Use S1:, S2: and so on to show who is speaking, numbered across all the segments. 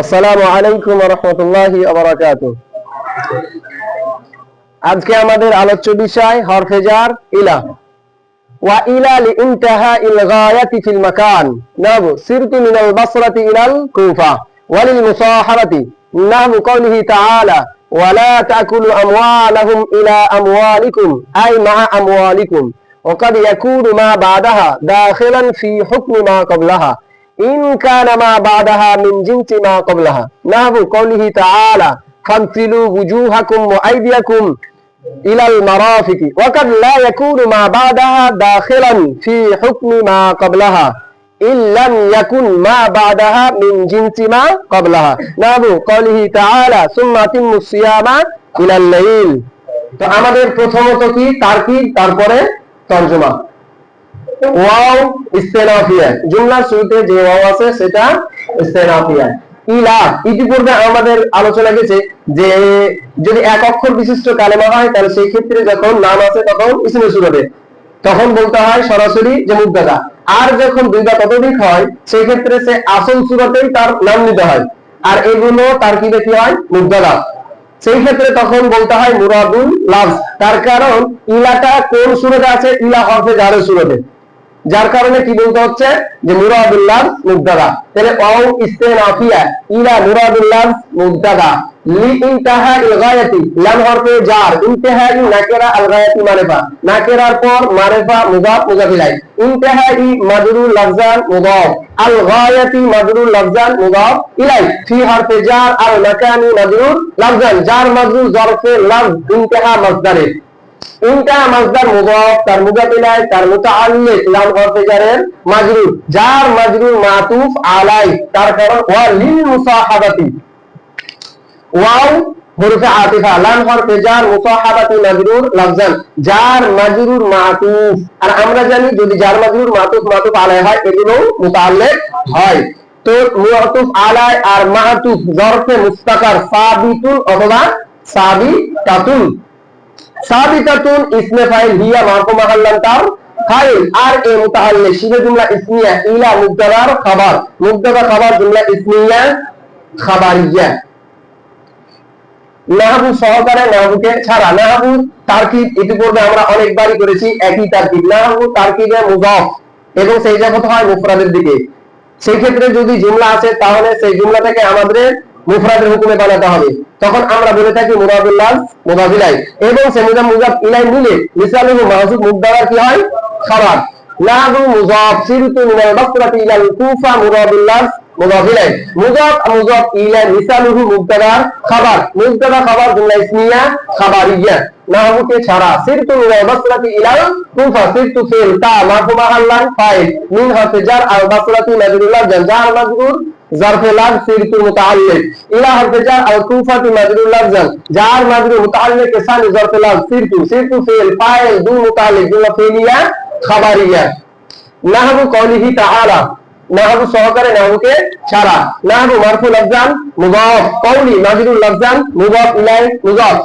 S1: আসসালামু আলাইকুম রহমতুল্লাহি আজকে আমাদের আলোচ্য বিষয় হরফেজার ইলা ওয়া ইলা লিইনতাহা ইল গায়াতি ফিল মাকান নাহু সিরতু মিনাল বাসরাতি ইলাল কুফা ওয়ালিল মুসাহাবাতি নাহু কওলিহি তাআলা ولا تأكلوا أموالهم إلى أموالكم أي مع أموالكم وقد يكون ما بعدها داخلا في حكم ما قبلها إن كان ما بعدها من جنس ما قبلها نحو قوله تعالى فامثلوا وجوهكم وأيديكم إلى المرافق وقد لا يكون ما بعدها داخلا في حكم ما قبلها إن لم يكن ما بعدها من جنس ما قبلها نحو قوله تعالى ثم أتموا الصيام إلى الليل তো আমাদের প্রথমত কি তারকিব তারপরে তর্জমা ওয়াও ইস্তেনাফিয়া জুমলার শুরুতে যে ওয়াও আছে, সেটা ইস্তেনাফিয়া ইলা, ইতিপূর্বে আমাদের আলোচনা গেছে যে, যদি এক অক্ষর বিশিষ্ট কালেমা হয়, তাহলে সেই ক্ষেত্রে যখন নাম আছে, তখন ইসমে তখন বলতে হয় সরাসরি যে আর যখন দুই বা ততোধিক হয়, সেই ক্ষেত্রে সে আসল সুরতেই তার নাম নিতে হয়। আর এগুলো তার কি দেখি হয়? মুদ্দাদা সেই ক্ষেত্রে তখন বলতে হয় মুরাদুল লাভ তার কারণ, ইলাটা কোন সুরতে আছে? ইলা হরফে জারের সুরতে। যার কারণে কি বলতে হচ্ছে? যে মুরাদুল্লাহ মুবতাদা। তাহলে ওয়াও ইস্তেনাফিয়া, ইলা মুরাদুল্লাহ মুবতাদা। লি ইনতাহা ইল গায়াতি, লাম হরফে জার। ইনতাহা ই নাকিরা আল গায়াতি মারিফা। নাকিরার পর মারিফা, মুদাফ ইলাই ইনতাহা ই মাজরুর লাফজান মুদাফ। আল গায়াতি মাজরুর লাফজান মুদাফ। ইলাই, ফি হরফে জার, আল মাকানি মাজরুর লাফজান জার মাজরুর জরফে লাফজ, ইনতাহা মাসদারে। ইনটা মাসদার মুদাফ, তার মুদাফ ইলাই তার মুতাআল্লিক লাম জারের মাজরুর। যার মাজরুর মাতুফ আলাই, তার কারণ ওয়া লিল মুসাহাবাতি। ওয়াও, হরফে আতিফা, লাম হরফে জার, মুসাহাবাতি মাজরুর লাফজান যার মাজরুর মাতুফ। আর আমরা জানি যদি যার মাজরুর মাতুফ মাতুফ আলাই হয়, এগুলো মুতাআল্লিক হয়। তো মুআতুফ আলাই আর মাতুফ, জরফে মুস্তাকার, সাবিতুন অথবা সাবিতাতুন। সাবিতাতুন ইসমে ফাইল হিয়া মারফু মাহাল্লান তার ফাইল। আর এ মুতাহাল্লি শিবে জুমলা ইসমিয়া, ইলা খাবার। খাবার জুমলা ইসমিয়া খাবারিয়া। নাহবু সহকারে নাহবুকে ছাড়া। নাহবু তারকিব, ইতিপূর্বে আমরা অনেকবারই করেছি একই তারকিব। নাহবু তারকিবে মুজাফ এবং সেই জায়গা হয় মুফরাদের দিকে। সেই ক্ষেত্রে যদি জুমলা আছে তাহলে সেই জুমলাটাকে আমাদের মুফরাদের হুকুমে বানাতে হবে। তখন আমরা বলে থাকি মুরাদুল্লাহ মুদাবিলাই এবং সে মুজাব ইলাই মিলে মিসালুহু মাহসুদ মুদাবার কি হয়? খাবার নাহু মুজাব, সিরতু মিনাল বাসরাতি ইলাল কুফা মুরাদুল্লাহ মুদাবিলাই মুজাব মুজাব ইলাই মিসালুহু মুবতাদার খাবার। মুবতাদা খাবার জুমলা ইসমিয়া খাবারিয়া। নাহু কে ছাড়া সিরতু মিনাল বাসরাতি ইলাল কুফা সিরতু ফিল তা মারফু মাহাল্লান ফাইল মিন হাফিজার আল বাসরাতি মাজরুলাল জাজার মাজরুর ظرف لام سيرت متعلق الى حرف جر او توفه مجرور لفظا جار مجرور متعلق کے ساتھ ظرف لام سيرت سيرت فعل فاعل دو متعلق جملہ فعلیہ خبریہ نحو قوله تعالی নাহবু সহকারে নাহবুকে ছাড়া নাহবু মারফু লফজান মুবাফ কওলি মাজরুর লফজান মুবাফ ইলাই মুজাফ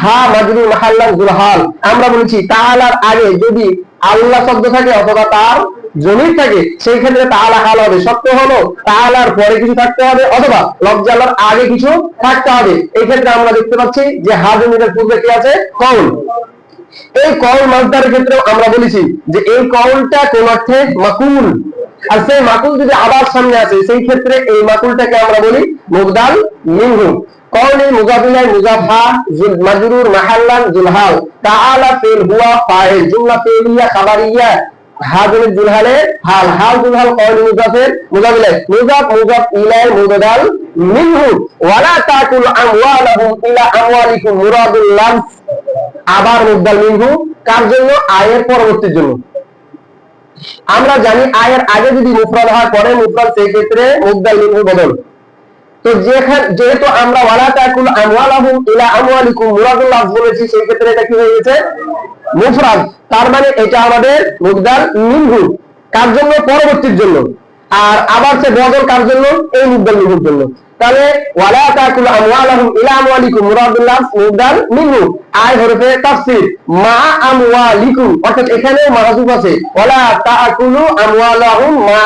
S1: হা মাজরুর মাহাল্লান জুলহাল আমরা বলেছি, তাআলার আগে যদি আল্লাহ শব্দ থাকে অথবা তার জমির থাকে, সেই ক্ষেত্রে তাআলা হাল হবে। সত্য হলো, তাআলার পরে কিছু থাকতে হবে অথবা লফজালার আগে কিছু থাকতে হবে। এই ক্ষেত্রে আমরা দেখতে পাচ্ছি যে হা জমিরের পূর্বে কি আছে? কওল এই কল মাসদারের ক্ষেত্রে আমরা বলেছি যে এই কলটা কোন অর্থে মাকুল। আর সেই মাকুল যদি আবার সামনে আসে, সেই ক্ষেত্রে এই মাকুলটাকে আমরা বলি মুগদাল মিনহু। কওলি মুজাবিলাই মুজাফা মাজরুর মাহাল্লান জুলহাল। তাআলা ফিল হুয়া ফাইল জুমলা ফিলিয়া খাবারিয়া, হাজুল জুলহালে হাল। হাল, জুলহাল কওলি মুজাফের মুজাবিলাই। মুজাফ মুজাফ ইলাই মুজাদাল মিনহু। ওয়ালা তাকুল আমওয়ালাহুম ইলা আমওয়ালিকুম মুরাদুল লামস। আবার মুদ্দাল মিনহু। কার জন্য? আয়ের পরবর্তীর জন্য। আমরা জানি আয়ের আগে যদি মুফরাদ হয় পরে মুফরাদ সেই ক্ষেত্রে মুদ্দাল মিনহু বদল। তো যেখানে যেহেতু আমরা ওয়ালা তাকুল ইলা আমওয়ালিকুম মুরাদুল বলেছি, সেই ক্ষেত্রে এটা কি হয়ে গেছে? মুফরাদ। তার মানে এটা আমাদের মুদ্দাল মিনহু। কার জন্য? পরবর্তীর জন্য। আর আবার সে বদল কার জন্য? এই মুদ্দাল মিনহুর জন্য। তাহলে ওয়ালা তাকুল ইলা আমওয়ালিকুম মুরাদুল্লাহ মুদাল মিনহু। আয় হরফে তাফসীর। মা আমওয়ালিকুম। অর্থাৎ এখানেও মাহযুফ আছে। ওয়ালা তাকুলু মা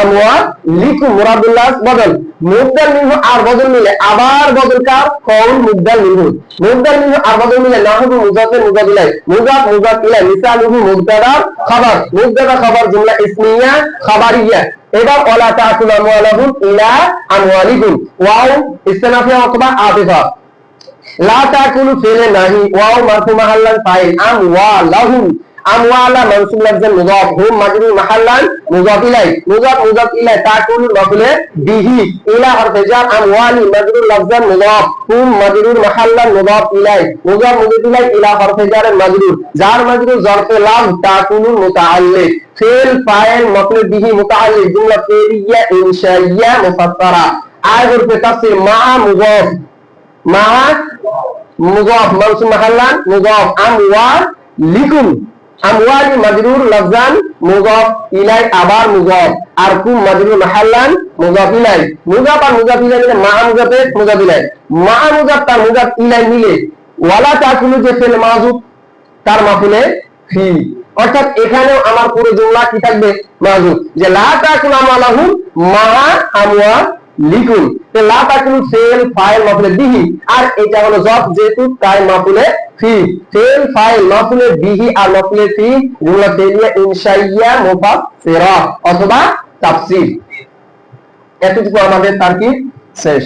S1: আমওয়া লিকু মুরাদুল্লাহ বদল। মুদ্দাল মিনহু আর বদল মিলে আবার বদল কার? কৌল মুদ্দাল মিনহু। মুদ্দাল মিনহু আর বদল মিলে নাহবু মুজাফির মুজাফিলাই মুজাফ মুজাফ ইলাই মিসালুহু মুবতাদার খবর। মুবতাদা খবর জুমলা ইসমিয়া খাবারিয়া। এবার ওয়ালা তাকুল আমওয়ালাহুম ইলা আমওয়ালিকুম। ওয়াও, ইস্তিনাফিয়া অথবা আতিফা। লা তাকুলু ফেলে নাহি। Wow মারফু মাহাল্লান file. আম ওয়া লাহুম আমওয়ালা মানসুব লাফজান মুযাফ হুম মাজরুর মাহাল্লান মুযাফ ইলাই মুযাফ মুযাফ ইলাই তাকুলু মাফুলে বিহি ইলা হরফে জার আমওয়ালি মাজরুর লাফজান মুযাফ হুম মাজরুর মাহাল্লান মুযাফ ইলাই মুযাফ মুযাফ ইলাই ইলা হরফে জার মাজরুর জার মাজরুর জরফে লাম তাকুলু মুতাআল্লিক, ফেল, ফাইল মাফুলে বিহি, মুতাআল্লিক, জুমলা ফেলিয়া ইনশাইয়া মুফাসসারা। আয় হরফে তাফসীর মা মুযাফ মা মুজাফ মানসুব মাহাল্লান, মুজাফ আমওয়াল লিকুম আমওয়ালি মাজরুর ইলাই আবার আর কুম মাজরুর মাহাল্লান ইলাই আর ইলাই মা ইলাই মা তার মুজাফ ইলাই মিলে। ওয়ালা তাকুলু যে ফেল তার মাফুলে ফি। অর্থাৎ এখানেও আমার পুরো জুমলা কি থাকবে? মাযুব যে লা তাকুল আমালাহু মা আমওয়া লিকুন তো লা তাকুল ফেল, ফাইল, মাফুলে বিহি। আর এটা হলো জব যেহেতু তাই মাফুলে ফি ফেল ফাইল বিহি আর ফি ইনশাইয়া অথবা এতটুকু আমাদের শেষ।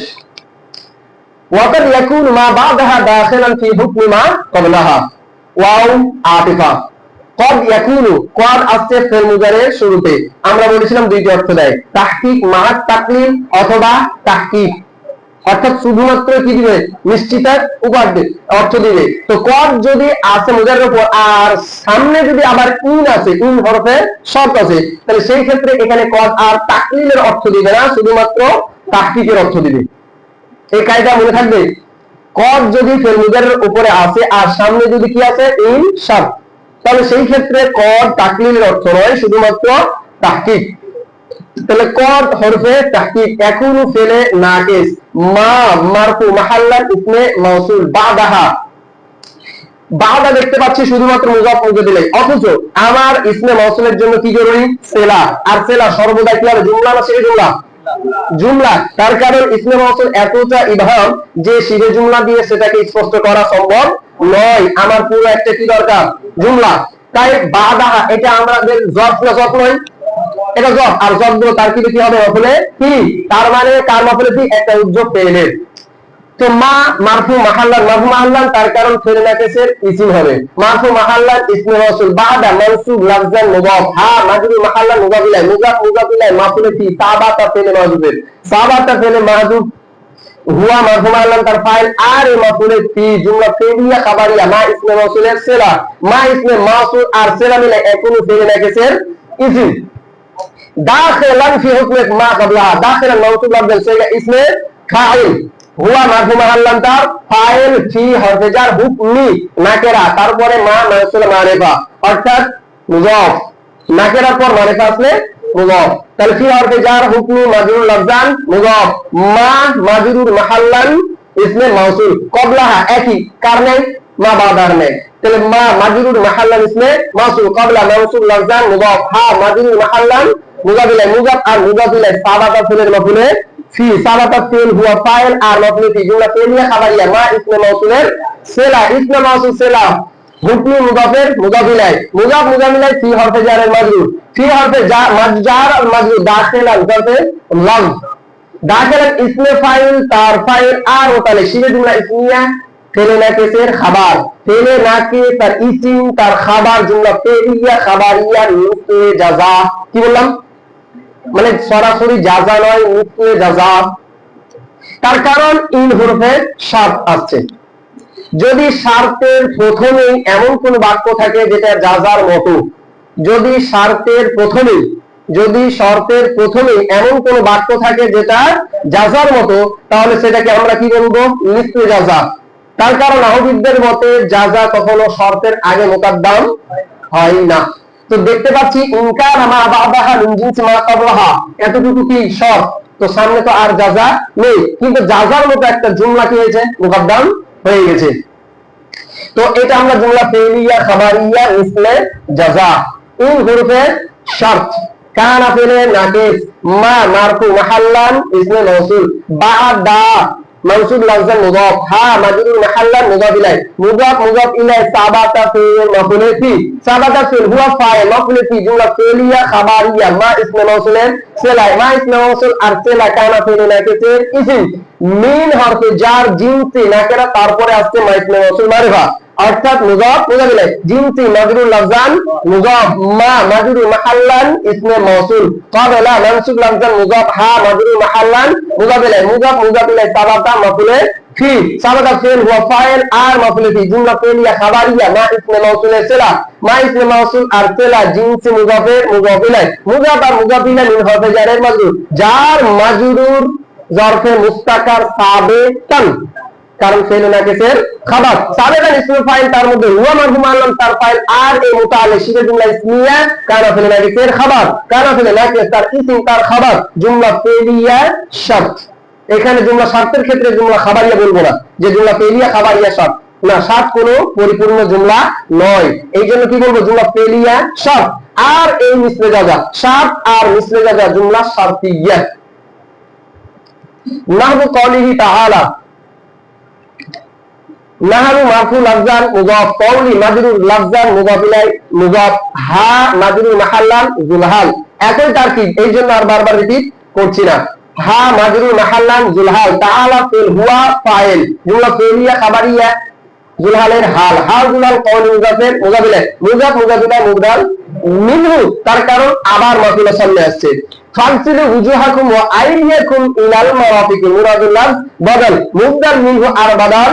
S1: ওয়াকাদ ইয়াকুন মা বাদাহা দাখিলান ফি হুকমি মা কবলাহা ওয়াও, আতিফা। কদ ইয়াকুনু, কদ আসছে ফেল মুজারের শুরুতে। আমরা বলেছিলাম দুইটি অর্থ দেয়। তাহকিক মাহাত তাকলিম অথবা তাহকিক। অর্থাৎ শুধুমাত্র কি দিবে? নিশ্চিতার উপাধি অর্থ দিবে। তো কর যদি আসে মুজারের উপর, আর সামনে যদি আবার ইন আছে ইন হরফে শর্ত আছে, তাহলে সেই ক্ষেত্রে এখানে কর আর তাকলিলের অর্থ দিবে না, শুধুমাত্র তাহকিকের অর্থ দিবে। এই কায়দা মনে থাকবে? কর যদি ফেল মুজারের উপরে আসে, আর সামনে যদি কি আছে? ইন শর্ত তাহলে সেই ক্ষেত্রে কর তাকলিলের অর্থ নয়, শুধুমাত্র তাহকিক। তাহলে কদ হরফে তাহকিক একুনু ফেলে নাকিস মা, মারফু মাহাল্লান ইসমে মাউসুল বাদাহা। বাদা দেখতে পাচ্ছি শুধুমাত্র মুজাফ মুজে দিলে। অথচ আমার ইসমে মাউসুলের জন্য কি জরুরি? সেলা। আর সেলা সর্বদা কি হবে? জুমলা না সেই জুমলা? জুমলা। তার কারণ ইসমে মাউসুল এতটা ইবহাম যে শিরে জুমলা দিয়ে সেটাকে স্পষ্ট করা সম্ভব নয়। আমার পুরো একটা কি দরকার? জুমলা। তাই বাদাহা, এটা আমাদের জব না জব নয়? এটা জব আর জব তার কি কি হবে? কি? তার মানে কি? একটা উদ্যোগ পেলে তো মা মারফু মাহাল্লান মারফু মাহাল্লান তার কারণ ইসিম হবে। মারফু ইসমে মানসুব লাফজান হা ফেলে মাযুবের সাবাতা ফেলে মাযুব হুয়া মারফু তার ফাইল। আর এ মাফুলে জুমলা ফেলিয়া খাবারিয়া। মা ইসমে সেলা মা ইসমে মাসুল আর সেলা মিলে ইসিম। দাখিলান ফি হুকমে মা ক্বাবলাহা দাখিলান মানসুব লাফজান সেটা ইসমে ফাইল হুয়া মারফু মাহাল্লান তার ফাইল ফি হরফে জার হুকমি নাকেরা তারপরে মা মানসুল মারিফা। অর্থাৎ মুজাফ। নাকেরার পর মারিফা আসলে মুজাফ। তাহলে ফি হরফে জার হুকমি মাজরুর লফজান মুজাফ। মা মাজরুর মাহাল্লান ইসমে মাউসুল। কবলাহা একই। কার নেই? মা বাদার নেই। তাহলে মা মাজরুর মাহাল্লান ইসমে মাউসুল। কবলা মাউসুল লফজান মুজাফ। হা মাজরুর মাহাল্লান আর ফিল হুয়া ফাইল আর জুমলা খাবারিয়া, মা ইসমে মাউসুলের সেলা ইসমে মাউসুল সেলা। হরফে জারের হরফে জার আর ইসমে ফাইল, তার ফাইল আর ওতালে শিবে জুমলা ইসমিয়া, ফেলে না কেসের খাবার। ফেলে না কে তার ইসিম, তার খাবার জুমলা ফেলিয়া খাবারিয়া নুকে জাযা কি বললাম? মানে সরাসরি জাজা নয় মৃত্যু জাজা তার কারণ ইন হরফে শার্ত আসছে। যদি শার্তের প্রথমেই এমন কোন বাক্য থাকে যেটা জাজার মতো, যদি শার্তের প্রথমেই, যদি শর্তের প্রথমে এমন কোন বাক্য থাকে যেটা যাজার মতো, তাহলে সেটাকে আমরা কি বলব? মৃত্যু জাজা তার কারণ আহবিদদের মতে জাজা কখনো শর্তের আগে মোকাদ্দাম হয় না। তো দেখতে পাচ্ছি ইনকার মা বাবাহা মিন মা ক্বাবলাহা এতটুকু কি শর্ত তো সামনে তো আর জাজা নেই। কিন্তু জাজার মতো একটা জুমলা কি হয়েছে? মুকদ্দাম হয়ে গেছে। তো এটা আমরা জুমলা ফেলিয়া খাবারিয়া ইসমে জাজা ইন হরফে শর্ত। কানা ফেলে নাকিস মা, মারফু, মাহাল্লান ইসমে মৌসুল বাদা। منصوب لفظا مضاف ها مجرور محلا مضاف اليه مضاف مضاف اليه ثبت فعل مفعول به ثبت فعل هو فاعل مفعول به جمله فعليه خبريه ما اسم موصول সেলাই মা ইসমে মৌসুল আর সেলা কানা ফেলে নাকিসের ইসম মিন হরফে জার জিনসি নাকেরা তারপরে আসছে মা ইসমে মৌসুল মারিফা অর্থাৎ মাজরুর লফজান মুজাফ মা মাহাল্লান ইসমে মৌসুল। হা মাহাল্লান সাবাতা মাফুলে ফি। সাবাতা আর মাফুলে ফি। জুমলা খাবারিয়া, মা ইসমে মৌসুলে সেলা। মা ইসমে মৌসুল আর সেলা জিনসি মুজাফে মুজাফ ইলাই মুজাফ আর হরফে জারের মাজরুর। যার মাজরুর জরফে মুস্তাকার সাবেতান কারণ ফেল নাকিসের খাবার। সাবেকান ইসমুল ফাইল তার মধ্যে হুয়া মারফুম আলম তার ফাইল আর এই মুতাআল্লিক শিবে জুমলা ইসমিয়া কানা ফেল নাকিসের খাবার। কানা ফেল নাকিস তার ইসম তার খাবার। জুমলা ফেলিয়া শর্ত। এখানে জুমলা শর্তের ক্ষেত্রে জুমলা খাবারিয়া বলব না। যে জুমলা ফেলিয়া খাবারিয়া শর্ত। না, শর্ত কোনো পরিপূর্ণ জুমলা নয়। এই জন্য কি বলব? জুমলা ফেলিয়া শর্ত। আর এই মিসলে জাজা শর্ত আর মিসলে জাজা জুমলা শর্তিয়া নাহবু কওলিহি তাআলা। নাহারু মারফু লাফজান মুজাফ, কওলি মাজরুর লাফজান মুজাফ ইলাই মুজাফ, হা মাজরুর মাহাল্লান জুলহাল। একই তারকিব এই জন্য আর বারবার রিপিট করছি না। হা মাজরুর মাহাল্লান জুলহাল, তাআলা ফিল হুয়া ফাইল। জুমলা ফিলিয়া খাবারিয়া জুলহালের হাল। হাল জুলহাল কওলি মুজাফের মুজাফ ইলাই। মুজাফ মুজাফ ইলাই মিনহু। তার কারণ আবার মাফিলের সামনে আসছে। ফানসিলু উজুহাকুম ওয়া আইদিয়াকুম ইলাল মারাফিকুম। মুরাদুল্লাহ, বদল। মুবদাল মিনহু আর বদল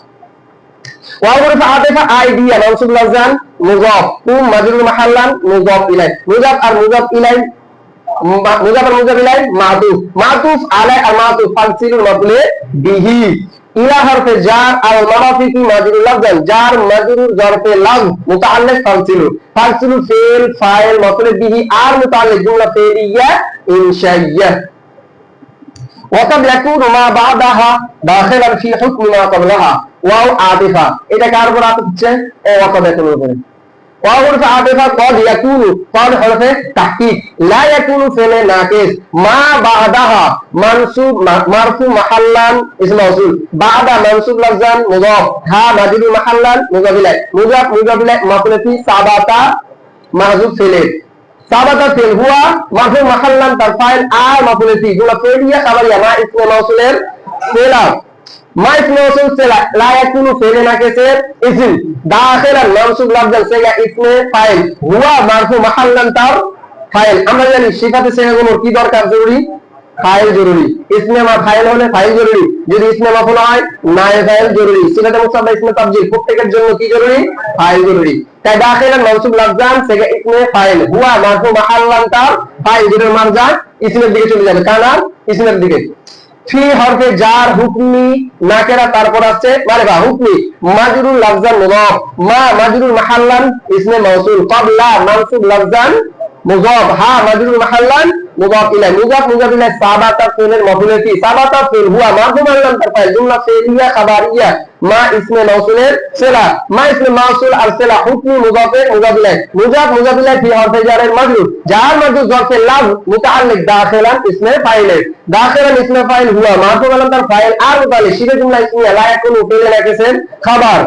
S1: وأغرف عاطفة আইডিয়া منصوب لفظان مضاف قوم مجرور محلا مضاف إليه مضاف আর مضاف إليه مضاف আর مضاف إليه معطوف معطوف على المعطوف فاصل مفعول به ইলা হরফে জার আর মারাফি কি মাজরুর লফজান জার মাজরুর জরফে লাফ মুতাআল্লিক ফালসিলু ফালসিলু ফেল ফাইল মফউল বিহি আর মুতাআল্লিক জুমলা ফেলিয়া ইনশাইয়া وقد يكون ما بعدها داخلا في حكم ما قبلها ওয়াও আতিফা। এটা কার উপর আতিফ হচ্ছে? ও ইয়াকুনুর উপরে। ওয়াও কদ কদ হরফে লা ফেলে নাকিস মা বাদাহা মানসুব মারফু মাহাল্লান ইসম মাউসুল। বাদা মানসুব লফজান মুযাফ হা মাজিদু মাহাল্লান সাবাতা, মাহজুব ফেলে। সাবাতা ফেল হুয়া মাহাল্লান তার ফাইল, আর মাফুলগুলা ফেলিয়া খাবারিয়া মা ইসমে মাউসুলের ফেলা مايكلوسن سلا হয় নাই ফাইল জরুরি। সিফাতে প্রত্যেকের জন্য কি জরুরি? ফাইল জরুরি। তাই দাখিল মানসুব লাগজান সেগা ইসমে ফাইল হুয়া মারফু মাহাল্লান তার ফাইল জরুরি মারজান ইসমের দিকে চলে যাবে। কানার ইসমের দিকে। ফি হরফে জার হুকমি নাকেরা তারপর আছে মানে বা হুকমি, মাজরুল লাফজান মুদাফ মা মাজরুল মাহাল্লান, ইসমে মাউসুল। ক্বাবলা মানসুব লাফজান মুদাফ হা মাজরুল মাহাল্লান মুদাফ ইলাই মুদাফ মুদাফ ইলাই সাবাতা ফিলের মফুলে ফি সাবাতা ফিল হুয়া মারফু মাল্লাম তার ফাইল জুমলা ফিলিয়া খাবারিয়া। মা ইসমে মাউসুলের সেলা। মা ইসমে মাউসুল আর সেলা হুকমি মুদাফের মুদাফ ইলাই মুদাফ মুদাফ ইলাই ফি হরফে জারের মাজরুর জার মাজরুর জরফে লাভ মুতাআল্লিক দাখিলান ইসমে ফাইলের। দাখিলান ইসমে ফাইল হুয়া মারফু মাল্লাম তার ফাইল আর মুতাআল্লিক শিবে জুমলা ইসমিয়া লা ইয়াকুনু ফিলে নাকিসের খাবার।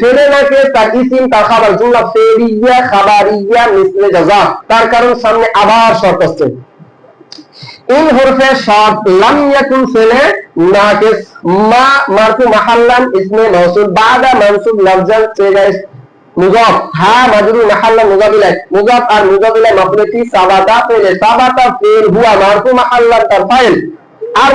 S1: ফিলে নাকিস তার ইসিম, তার খাবার জুমলা ফেলিয়া খাবারিয়া মিসলে জাযা তার কারণ সামনে আবার শর্ত আসছে ইন হরফে শর্ত লাম ইয়াকুন ফেলে নাকিস মা মাহাল্লান ইসমে বাদা মানসুব লফজান সেগাইস মুজাফ হা মাজরুর মাহাল্লা মুজাবিলাই মুজাফ আর সাবাতা ফেলে। সাবাতা ফেল হুয়া মাহাল্লান তার ফাইল। আর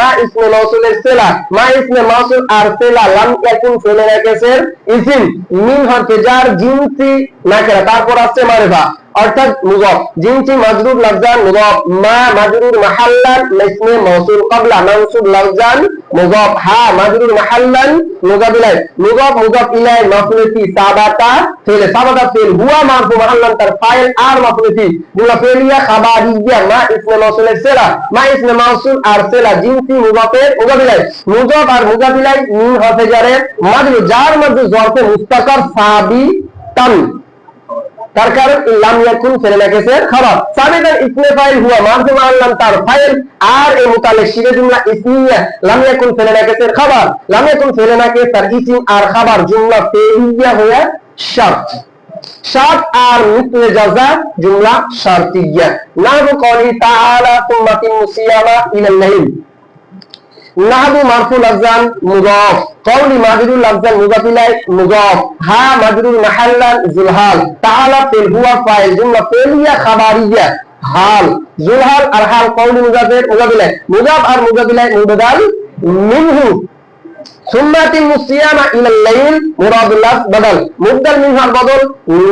S1: মা ইসমে মাউসুলের সেলা। মা ইসমে মাউসুল আর সেলা লাম ইয়াকুন ফেলে রাকেসের ইসিম। মিন হরফে জার জিনসি নাকেরা। তারপর আসছে মারিফা। অর্থাৎ মুজব জিনসি মাজরুর লফজান মুজব মা মাজরুর মাহাল্লান ইসমে মৌসুল ক্বাবলা। মানসুব লফজান মুজব হা মাজরুর মাহাল্লান মুজব ইলাই মুজব মুজব ইলাই মাফুলতি সাবাতা ফেল। সাবাতা ফেল হুয়া মারফু মাহাল্লান তার ফাইল আর মাফুলতি। জুমলা ফেলিয়া খাবারিয়া মা ইসমে মৌসুলের সেলা মা ইসমে মৌসুল আর সেলা জিনসি মুজবের মুজব ইলাই মুজব আর মুজব ইলাই মিন হরফে জারের মাজরুর যার মধ্যে জরফে মুস্তাকার সাবি তান তার কারণ লাম ইয়াকুন ফেলে লাগাইছে খাবার। সাবিদার ইসমে ফাইল হুয়া মারফু মাআল্লাম তার ফাইল আর এই মুতাল্লিক শিবে জুমলা ইসমিয়া লাম ইয়াকুন ফেলে লাগাইছে খাবার। লাম ইয়াকুন ফেলে তার আর খাবার জুমলা হয়ে শার্ত শার্ত আর জাযা জুমলা শারতিয়া তাআলা নাহবু মারফুল আফজান মুজাফ। কওলি মাজরুল আফজান মুজাফ ইলাই মুজাফ। হা মাজরুল মাহাল্লান জুলহাল। তাআলা ফিল হুয়া ফাইল, জুমলা ফেলিয়া খাবারিয়া। হাল, জুলহাল আর হাল কওলি মুজাফের মুজাফ ইলাই মুজাফ আর মুজাফ ইলাই মুবদাল মিনহু সুন্নাতি মুসিয়ামা ইলাল লাইল মুরাদুল্লাহ বদল। মুবদাল মিনহু আর বদল,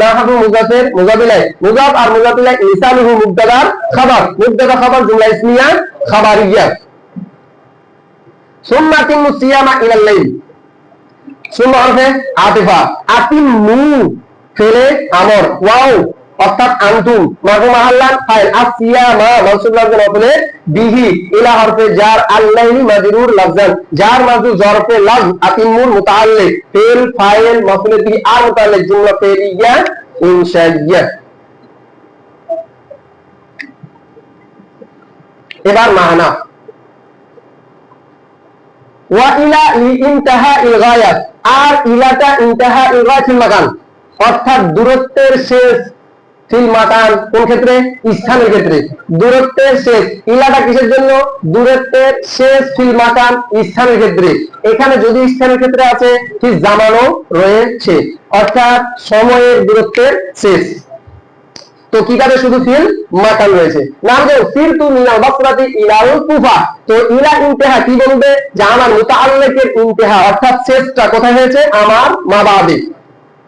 S1: নাহবু মুজাফের মুজাফ ইলাই মুজাফ আর মুজাফ ইলাই লিসানুহু মুবতাদার খাবার। মুবতাদা খাবার জুমলা ইসমিয়া খাবারিয়া। সুম্মা তিমু সিয়ামা ইলাল লাইল সুম্মা হরফে আতিফা আতিমু ফেলে আমর ওয়াও অর্থাৎ আনতুম মাগো মাহাল্লান ফাইল আসিয়ামা মানসুব লাফজান অফলে বিহি ইলা হরফে জার আল্লাইহি মাজরুর লাফজান জার মাজরুর জরফে লাফ আতিমুর মুতাআল্লিক ফেল ফাইল মাফুল বিহি আর মুতাআল্লিক জুমলা ফেলিয়া ইনশাইয়া এবার মাহানা ওয়া ইলা ইনতাহা ইল গায়াত, আর ইলাটা ইনতাহা ইল গায়াতিল মাকান অর্থাৎ দূরত্বের শেষ ফিল কোন ক্ষেত্রে? স্থানের ক্ষেত্রে। দূরত্বের শেষ, ইলাটা কিসের জন্য? দূরত্বের শেষ ফিল মাকান স্থানের ক্ষেত্রে। এখানে যদি স্থানের ক্ষেত্রে আছে ঠিক জামানো রয়েছে। অর্থাৎ সময়ের দূরত্বের শেষ। তো কি কাজে শুধু ফিল মাকান রয়েছে। নাম যে ফির তু মিনাল বাসরাতি ইলাল কুফা। তো ইলা ইন্তেহা কি বলবে? যে আমার মুতাআল্লিকের ইন্তেহা, অর্থাৎ শেষটা কোথায় হয়েছে? আমার মা বাবে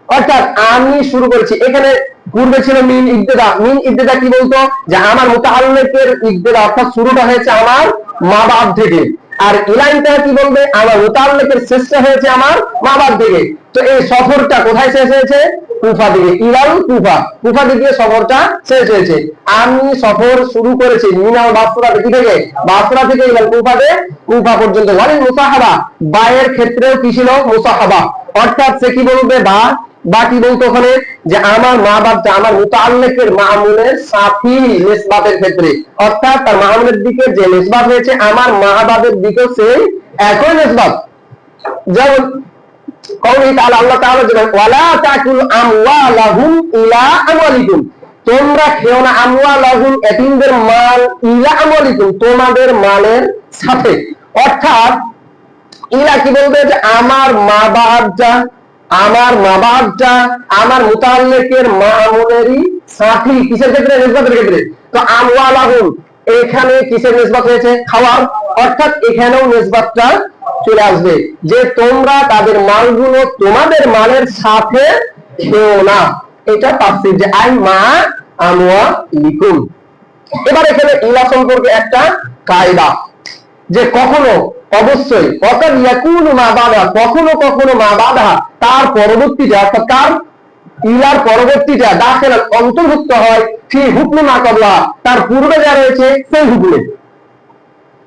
S1: অর্থাৎ আমি শুরু করেছি। এখানে পূর্বে ছিল মিন ইবতেদা। মিন ইবতেদা কি বলতো? যে আমার মুতাআল্লিকের ইবতেদা, অর্থাৎ শুরুটা হয়েছে আমার মা বাপ থেকে। আর ইলা ইন্তেহা কি বলবে? আমার মুতাআল্লিকের শেষটা হয়েছে আমার মা বাপ থেকে। তো এই সফরটা কোথায় শেষ হয়েছে? কুফা দিকে। ইরাল কুফা। কুফা দিকে সফরটা শেষ হয়েছে। আমি সফর শুরু করেছি মিনাল বাসরা দিকে থেকে। বাসরা থেকে ইরাল কুফাতে। কুফা পর্যন্ত ওয়ালিল মুসাহাবা। বায়ের ক্ষেত্রেও কি ছিল? মুসাহাবা। অর্থাৎ সে কি বলবে? বা বা কি বলতো ওখানে? যে আমার মা বাপটা, আমার মুতাল্লিকের মামুনের সাথী নিসবাতের ক্ষেত্রে। অর্থাৎ তার মামুনের দিকে যে নিসবাত হয়েছে, আমার মা বাপের দিকেও সেই একই নিসবাত যেমন আল্লাহ তাআলা ওয়ালা তাকুল আমওয়ালাহুম ইলা আমওয়ালিকুম। তোমরা খেও না আমওয়ালাহুম এতিমদের মাল ইলা আমওয়ালিকুম, তোমাদের মালের সাথে। অর্থাৎ, ইলা কি বলবে যে, আমার মা বাপটা আমার মা বাপটা আমার মুতাল্লিকের মা আমলেরই সাথী। কিসের ক্ষেত্রে? নিসবতের ক্ষেত্রে। তো আমওয়ালাহুম, এখানে কিসের নিসবত হয়েছে? খাওয়ার। অর্থাৎ এখানেও নিসবতটা চলে আসবে যে তোমরা তাদের মালগুলো তোমাদের মালের সাথে খেও না। এটা তাফসীর যে আই মা আমওয়া লিকুম। এবার এখানে ইলা সম্পর্কে একটা কায়দা যে কখনো, অবশ্যই অর্থাৎ ইয়াকুনু মা বাধা কখনো কখনো মা বাধা তার পরবর্তীটা অর্থাৎ কার ইলার পরবর্তীটা দাখেল অন্তর্ভুক্ত হয় সেই হুকমে মা কবলা। তার পূর্বে যা রয়েছে সেই হুকুমে।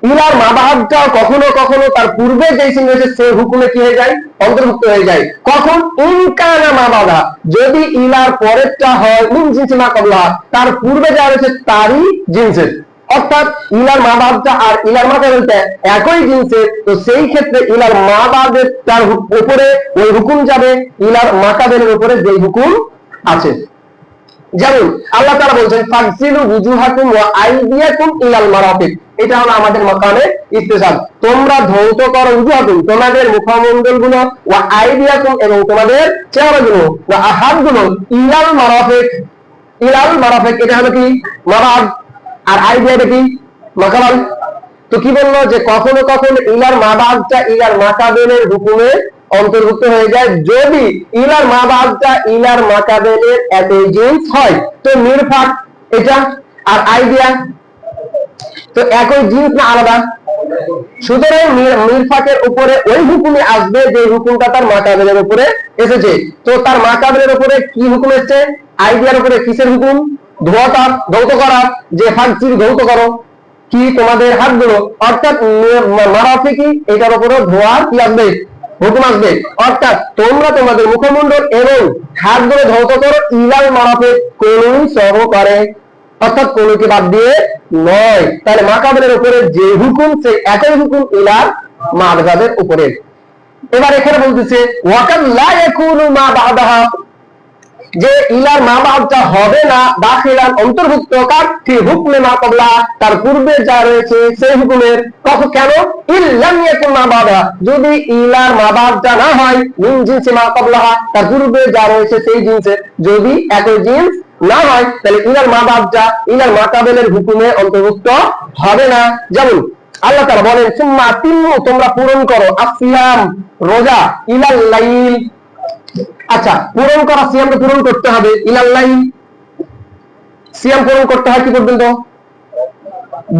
S1: ইলার মা বাহাবটা কখনো কখনো তার পূর্বে যে সিং রয়েছে সেই হুকুমে কি হয়ে যায়? অন্তর্ভুক্ত হয়ে যায়। কখন? ইনকানা মা বাধা যদি ইলার পরেরটা হয়, মিন জিনসি মা কবলা, তার পূর্বে যা রয়েছে তারই জিনসের। অর্থাৎ ইলার মা বাপটা আর ইলার মা কাবেলটা একই জিনিসের, তো সেই ক্ষেত্রে ইলার মা বাপের তার উপরে ওই হুকুম যাবে ইলার মা কাবেলের উপরে যেই হুকুম আছে। যেমন আল্লাহ তাআলা বলছেন, ফাগসিলু wujuhakum ওয়া আইদিয়াকুম ইলাল মারাফিক। এটা হলো আমাদের মাকানে ইস্তেসাল তোমরা ধৌত করো উজুহাকুম তোমাদের মুখমণ্ডলগুলো ওয়া আইদিয়াকুম এবং তোমাদের চেহারা গুলো ওয়া আহাদগুলো ইলাল মারাফিক। ইলাল মারাফিক, এটা হলো কি? মারাফ। আর আইডিয়াটা কি? মাকাবাল। তো কি বলল যে কখনো কখনো ইলার মা বাপটা ইলার মাকাবেলের হুকুমে অন্তর্ভুক্ত হয়ে যায় যদি ইলার মা বাদটা ইলার মাকাবেলের একই হয় তো মিরফাক এটা আর আইডিয়া তো একই জিন্স না আলাদা সুতরাং মির- উপরে ওই হুকুমে আসবে যে হুকুমটা তার মাকাবেলের উপরে এসেছে তো তার উপরে কি হুকুম এসেছে আইডিয়ার উপরে কিসের হুকুম ধোয়াটা ধৌত করা যে ফাঁকচির ধৌত করো কি তোমাদের হাতগুলো অর্থাৎ মারাফি কি এটার উপরে ধোয়ার কি আসবে হুকুম আসবে। অর্থাৎ তোমরা তোমাদের মুখমণ্ডল এবং হাতগুলো ধৌত করো, ইলাল মারাফে কোন সহকারে অর্থাৎ কোনকে বাদ দিয়ে নয়। তাহলে মাকাবেলের উপরে যে হুকুম, সে একই হুকুম ইলাল মাদগাদের উপরে। এবার এখানে বলতেছে ওয়াকাল লা ইয়াকুনু মা বাদাহা। যে ইলার মা বাবটা হবে না দাখিলান অন্তর্ভুক্ত কার ফি হুকমে মা কবলা তার পূর্বে যা রয়েছে সেই হুকুমের কখন কেন? ইল্লাম ইয়াকুন মা বাবা যদি ইলার মা বাবটা না হয়, মিন জিনসি মা কবলাহা তার পূর্বে যা রয়েছে সেই জিন্সের যদি একই জিন্স না হয়, তাহলে ইলার মা বাবটা ইলার মাকাবেলের হুকুমে অন্তর্ভুক্ত হবে না। যেমন আল্লাহ তাআলা বলেন, সুম্মা তিম্মু তোমরা পূরণ করো আসিয়াম রোজা, ইলাল লাইল আচ্ছা পূরণ করা সিয়ামকে পূরণ করতে হবে। ইলাল্লাহি, সিয়াম পূরণ করতে হয় কি পর্যন্ত?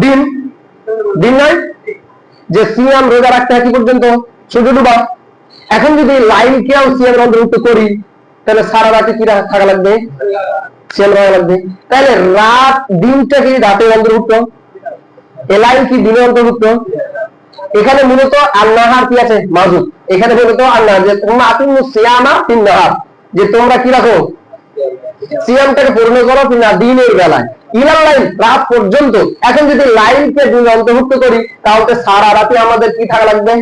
S1: দিন। দিন নয়? যে সিয়াম রোজা রাখতে হয় কি পর্যন্ত? সূর্য ডুবা। এখন যদি লাইন কেউ সিয়ামের অন্তর্ভুক্ত করি, তাহলে সারা রাতে কি থাকা লাগবে? সিয়াম রাখা লাগবে। তাহলে রাত দিনটা কি রাতের অন্তর্ভুক্ত? এ লাইন কি দিনের অন্তর্ভুক্ত? এখানে মূলত আল্লাহার কি আছে? মাজুদ। এখানে মূলত আল্লাহ যে তোমরা আতিমু সিয়ামা তিন যে তোমরা কি রাখো? সিয়ামটাকে পূর্ণ করো কিনা দিনের বেলায়। লাইন রাত পর্যন্ত। এখন যদি লাইনকে অন্তর্ভুক্ত করি, তাহলে সারা রাতে আমাদের কি থাকা লাগবে?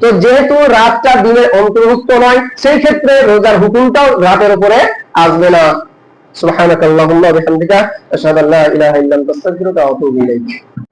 S1: তো যেহেতু রাতটা দিনের অন্তর্ভুক্ত নয়, সেই ক্ষেত্রে রোজার হুকুমটাও রাতের উপরে আসবে না। সুবহানাকাল্লাহুম্মা বিহামদিকা, আশহাদু আল্লা ইলাহা ইল্লা আনতা আস্তাগফিরুকা ওয়া আতুবু ইলাইক।